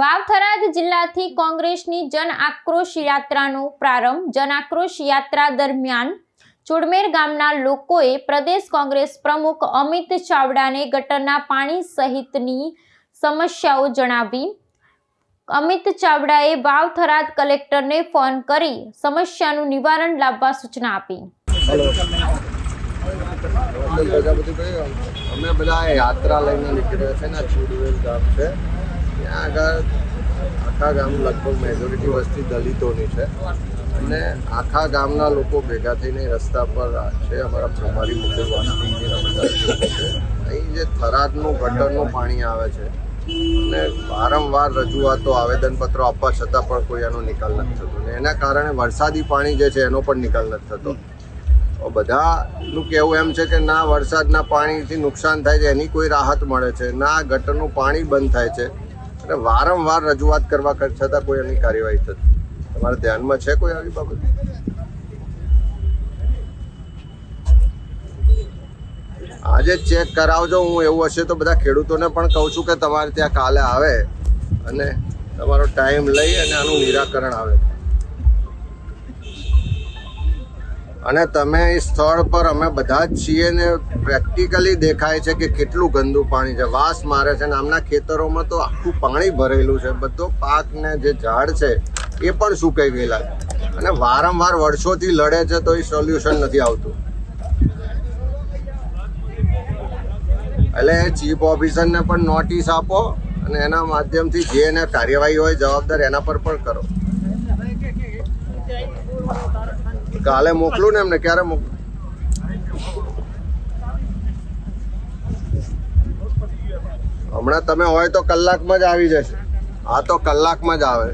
વાવથરાદ જિલ્લાથી કોંગ્રેસની જન આક્રોશ યાત્રાનો પ્રારંભ. જન આક્રોશ યાત્રા દરમિયાન ચુડમેર ગામના લોકોએ પ્રદેશ કોંગ્રેસ પ્રમુખ અમિત ચાવડાને ગટરના પાણી સહિતની સમસ્યાઓ જણાવી. અમિત ચાવડાએ વાવથરાદ કલેક્ટરને ફોન કરી સમસ્યાનું નિવારણ લાવવા સૂચના આપી. અમે બધા યાત્રા લઈને નીકળ્યા છે ને ચુડવેલ ગામ છે. ત્યાં આગળ આખા ગામ લગભગ મેજોરિટી વસ્તી દલિતોની છે. અને આખા ગામના લોકો ભેગા થઈને રસ્તા પર છે, અમારા પ્રમારી મુકેલ લોકો છે. અહીં જે થરાદનું ગટરનું પાણી આવે છે, અને વારંવાર રજૂઆતો, આવેદનપત્રો આપવા છતાં પણ કોઈ એનો નિકાલ નથી થતો. ને એના કારણે વરસાદી પાણી જે છે, એનો પણ નિકાલ નથી થતો. બધાનું કહેવું એમ છે કે ના, વરસાદના પાણીથી નુકસાન થાય છે, એની કોઈ રાહત મળે છે. ના, ગટરનું પાણી બંધ થાય છે. અને વારંવાર રજૂઆત કરવા કર- છતાં કોઈ એની કાર્યવાહી થતી તમારા ધ્યાનમાં છે કોઈ આવી બાબત? આજે ચેક કરાવજો, હું એવું હશે તો બધા ખેડૂતોને પણ કહું છું કે તમારે ત્યાં કાલે આવે અને તમારો ટાઈમ લઈ અને આનું નિરાકરણ આવે. અને તમે એ સ્થળ પર અમે બધા જ છીએ ને પ્રેક્ટિકલી દેખાય છે કે કેટલું ગંદુ પાણી છે. વાસ મારે છે ને આમના ખેતરોમાં તો આખું પાણી ભરેલું છે. બધો પાક ને જે ઝાડ છે, એ પણ સુકાઈ ગયેલા અને વારંવાર વર્ષોથી લડે છે તો એ સોલ્યુશન નથી આવતું. એટલે ચીફ ઓફિસરને પણ નોટિસ આપો અને એના માધ્યમથી જે એને કાર્યવાહી હોય જવાબદાર એના પર પણ કરો. કાલે મોકલું ને એમને, ક્યારે મોકલું હમણાં તમે હોય તો કલાકમાં જ આવી જશે. હા તો કલાકમાં જ આવે.